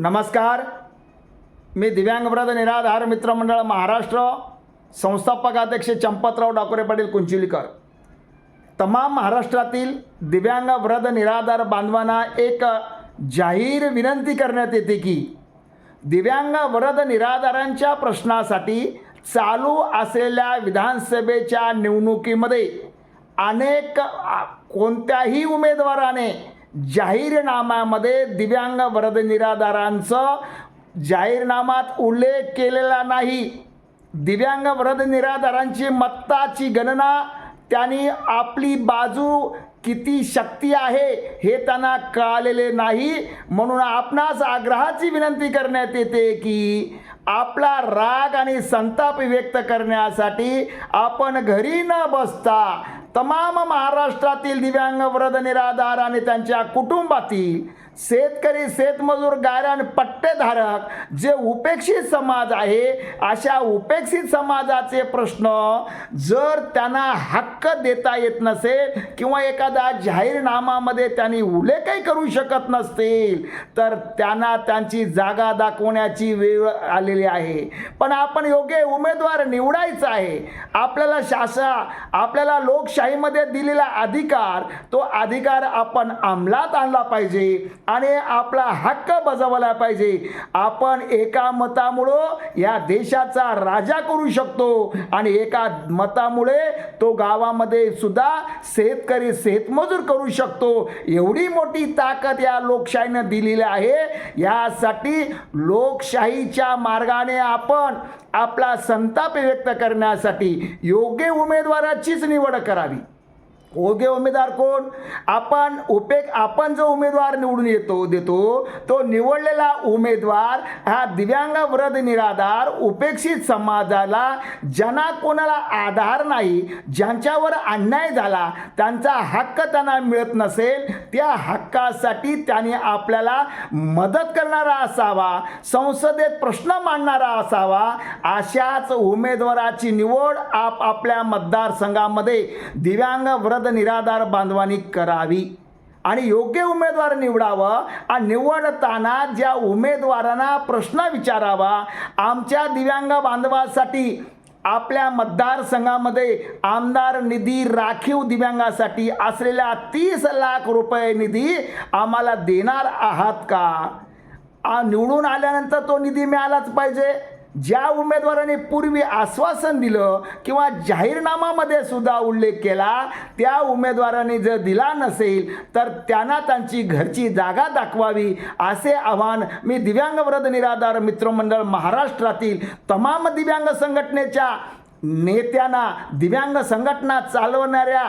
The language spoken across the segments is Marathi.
नमस्कार. मी दिव्यांगव्रत निराधार मित्रमंडळ महाराष्ट्र संस्थापक अध्यक्ष चंपतराव डाकोरे पाटील कुंचिलीकर तमाम महाराष्ट्रातील दिव्यांग व्रद निराधार बांधवांना एक जाहीर विनंती करण्यात येते की दिव्यांग वरद निराधारांच्या प्रश्नासाठी चालू असलेल्या विधानसभेच्या निवडणुकीमध्ये अनेक कोणत्याही उमेदवाराने जाहीरनाम्यामध्ये दिव्यांग वरद निराधारांचं जाहीरनामात उल्लेख केलेला नाही. दिव्यांग वरद निराधारांची मत्ताची गणना त्यांनी आपली बाजू किती शक्ती आहे हे त्यांना कळालेले नाही. म्हणून आपणास आग्रहाची विनंती करण्यात येते की आपला राग आणि संताप व्यक्त करण्यासाठी आपण घरी न बसता तमाम महाराष्ट्रातील दिव्यांग वृद्ध निराधार आणि त्यांच्या कुटुंबातील शेतकरी शेतमजूर गायरान पट्टेधारक जे उपेक्षित समाज आहे अशा उपेक्षित समाजाचे प्रश्न जर त्यांना हक्क देता येत नसेल किंवा एखादा जाहीरनामामध्ये त्यांनी उल्लेखही करू शकत नसतील तर त्यांना त्यांची जागा दाखवण्याची वेळ आलेली आहे. पण आपण योग्य उमेदवार निवडायचा आहे. आपल्याला शासा आपल्याला लोकशाहीमध्ये दिलेला अधिकार तो अधिकार आपण अंमलात आणला पाहिजे. आणि आपला हक्क बजावला पाहिजे. आपण एका मतामुळं या देशाचा राजा करू शकतो. आणि एका मतामुळे तो गावामध्ये सुद्धा शेतकरी शेतमजूर करू शकतो. एवढी मोठी ताकद या लोकशाहीनं दिलेली आहे. यासाठी लोकशाहीच्या मार्गाने आपण आपला संताप व्यक्त करण्यासाठी योग्य उमेदवाराचीच निवड करावी. ओगे उमेदवार कोण? आपण उपेक आपण जो उमेदवार निवडून येतो देतो तो निवडलेला उमेदवार हा दिव्यांग वृद्ध निराधार उपेक्षित समाजाला ज्यांना कोणाला आधार नाही ज्यांच्यावर अन्याय झाला त्यांचा हक्क त्यांना मिळत नसेल त्या हक्कासाठी त्याने आपल्याला मदत करणारा असावा संसदेत प्रश्न मांडणारा असावा अशाच उमेदवाराची निवड आप आपल्या मतदारसंघामध्ये दिव्यांग वृद्ध निराधार बांधवांनी करावी आणि योग्य उमेदवार निवडावं आणि निवडताना ज्या उमेदवारांना प्रश्न विचारावा आमच्या दिव्यांग बांधवासाठी आपल्या मतदारसंघामध्ये आमदार निधी राखीव दिव्यांगासाठी असलेल्या तीस लाख रुपये निधी आम्हाला देणार आहात का? आ, निवडून आल्यानंतर तो निधी मिळालाच पाहिजे. ज्या उमेदवाराने पूर्वी आश्वासन दिलं किंवा जाहीरनामामध्ये सुद्धा उल्लेख केला त्या उमेदवाराने जर दिला नसेल तर त्यांना त्यांची घरची जागा दाखवावी असे आवाहन मी दिव्यांग व्रत निराधार मित्रमंडळ महाराष्ट्रातील तमाम दिव्यांग संघटनेच्या नेत्यांना दिव्यांग संघटना चालवणाऱ्या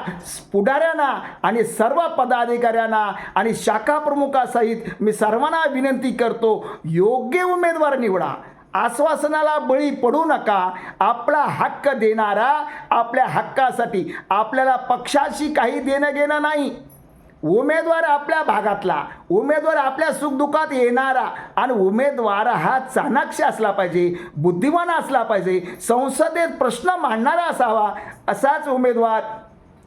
पुढाऱ्यांना आणि सर्व पदाधिकाऱ्यांना आणि शाखा प्रमुखासहित मी सर्वांना विनंती करतो योग्य उमेदवार निवडा. आश्वासनाला बळी पडू नका. आपला हक्क देणारा आपल्या हक्कासाठी आपल्याला पक्षाशी काही देणं घेणं नाही. उमेदवार आपल्या भागातला उमेदवार आपल्या सुखदुःखात येणारा आणि उमेदवार हा चाणाक्ष असला पाहिजे बुद्धिमान असला पाहिजे संसदेत प्रश्न मांडणारा असावा असाच उमेदवार.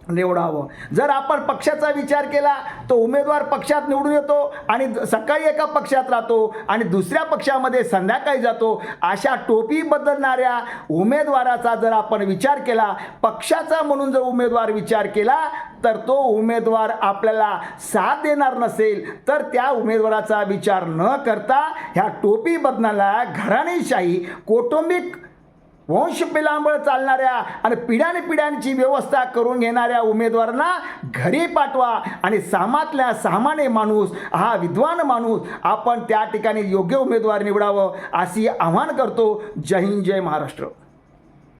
निवडावं. जर आपण पक्षाचा विचार केला तो उमेदवार पक्षात निवडून येतो आणि सकाळी एका पक्षात राहतो आणि दुसऱ्या पक्षामध्ये संध्याकाळी जातो अशा टोपी बदलणाऱ्या उमेदवाराचा जर आपण विचार केला पक्षाचा म्हणून जर उमेदवार विचार केला तर तो उमेदवार आपल्याला साथ देणार नसेल तर त्या उमेदवाराचा विचार न करता ह्या टोपी बदलणाऱ्या घराणेशाही कौटुंबिक वंश पिलांबळ चालणाऱ्या आणि पिढ्याने पिढ्यांची व्यवस्था करून घेणाऱ्या उमेदवारांना घरी पाठवा आणि सामातल्या सामान्य माणूस हा विद्वान माणूस आपण त्या ठिकाणी योग्य उमेदवार निवडावं असे आव्हान करतो. जय हिंद जय महाराष्ट्र.